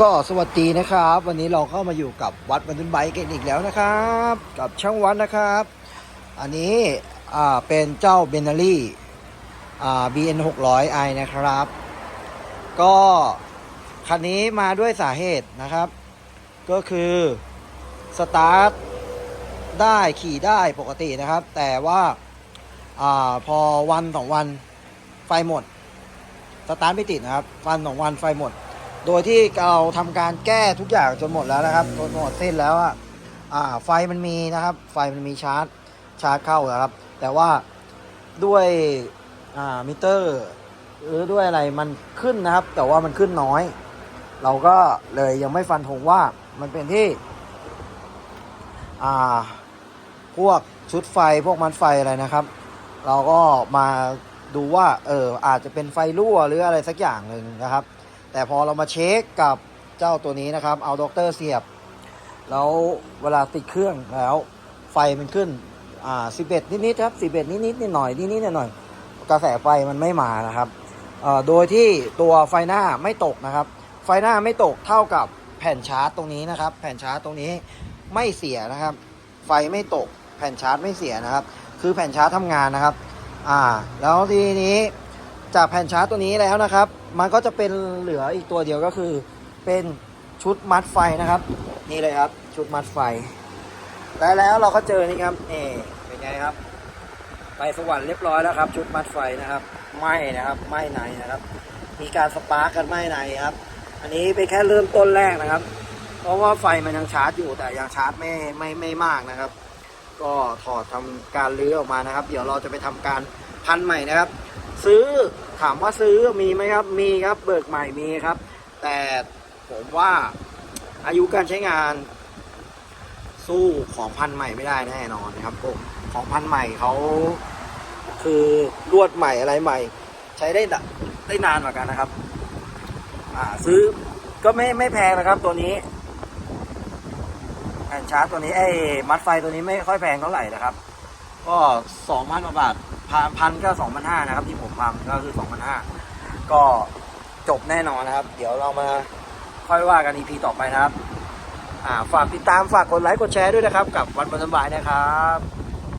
ก็สวัสดีนะครับ วันนี้เราเข้ามาอยู่กับวัดบันทึนไบค์กันอีกแล้วนะครับ กับช่างวัดนะครับ อันนี้อ่าเป็นเจ้าเบนนารี่อ่า BN 600i นะครับ ก็คันนี้มาด้วยสาเหตุนะครับ ก็คือสตาร์ทได้ขี่ได้ปกตินะครับ แต่ว่าอาพอวันสองวันไฟหมด สตาร์ทไม่ติดนะครับ วันสองวันไฟหมด โดยที่เราทำการแก้ทุกอย่างจนหมดแล้วนะครับจนหมดสิ้นแล้วอะอ่าไฟมันมีนะครับ ไฟมันมีชาร์จชาร์จเข้านะครับ แต่ว่าด้วยอ่ามิเตอร์ หรือด้วยอะไรมันขึ้นนะครับ แต่ว่ามันขึ้นน้อย เราก็เลยยังไม่ฟันธงว่ามันเป็นที่อ่าพวกชุดไฟพวกมันไฟอะไรนะครับ เราก็มาดูว่าเอออาจจะเป็นไฟรั่วหรืออะไรสักอย่างหนึ่งนะครับ แต่พอเรามาเช็คกับเจ้าตัวนี้นะครับ เอาด็อกเตอร์เสียบ แล้วเวลาติดเครื่องแล้วไฟมันขึ้น อ่าสิบเอ็ดนิดๆครับสิบเอ็ดนิดๆนิดหน่อยนิดๆหน่อยๆกระแสไฟมันไม่มานะครับเอ่อโดยที่ตัวไฟหน้าไม่ตกนะครับ ไฟหน้าไม่ตกเท่ากับแผ่นชาร์จตรงนี้นะครับ แผ่นชาร์จตรงนี้ไม่เสียนะครับ ไฟไม่ตกแผ่นชาร์จไม่เสียนะครับ คือแผ่นชาร์จทำงานนะครับ อ่า แล้วทีนี้จากแผ่นชาร์จตัวนี้แล้วนะครับ มันก็จะเป็นเหลืออีกตัวเดียวก็คือ เป็นชุดมัดไฟนะครับ นี่เลยครับ ชุดมัดไฟ และแล้วเราก็เจอนี่ครับนี่เป็นไงครับ ไปสวรรค์เรียบร้อยแล้วครับ ชุดมัดไฟนะครับไหมนะครับไหม้ในนะครับ มีการสปาร์กกันไหม้ในครับ อันนี้เป็นแค่เริ่มต้นแรกนะครับ เพราะว่าไฟมันยังชาร์จอยู่แต่ยังชาร์จไม่ไม่ไม่มากนะครับ ก็ถอดทำการรื้อออกมานะครับ เดี๋ยวเราจะไปทำการพันใหม่นะครับ ซื้อ ถามว่าซื้อมีไหมครับ มีครับ เบิกใหม่มีครับ แต่ผมว่าอายุการใช้งาน สู้ของพันใหม่ไม่ได้แน่นอนนะครับผมของพันใหม่เขาคือลวดใหม่อะไรใหม่ ใช้ได้ได้นานเหมือนกันนะครับ อ่าซื้อก็ไม่ไม่แพงนะครับตัวนี้แผ่นชาร์จตัวนี้ไอ้มัดไฟตัวนี้ไม่ค่อยแพงเท่าไหร่นะครับ ก็สองพันกว่าบาท พันพันก็สองพันห้านะครับ ที่ผมทำก็คือสองพันห้าก็จบแน่นอนนะครับ เดี๋ยวเรามาค่อยว่ากันอีพีต่อไปนะครับ อ่าฝากติดตามฝากกดไลค์กดแชร์ด้วยนะครับ กับวันบนสบายนะครับ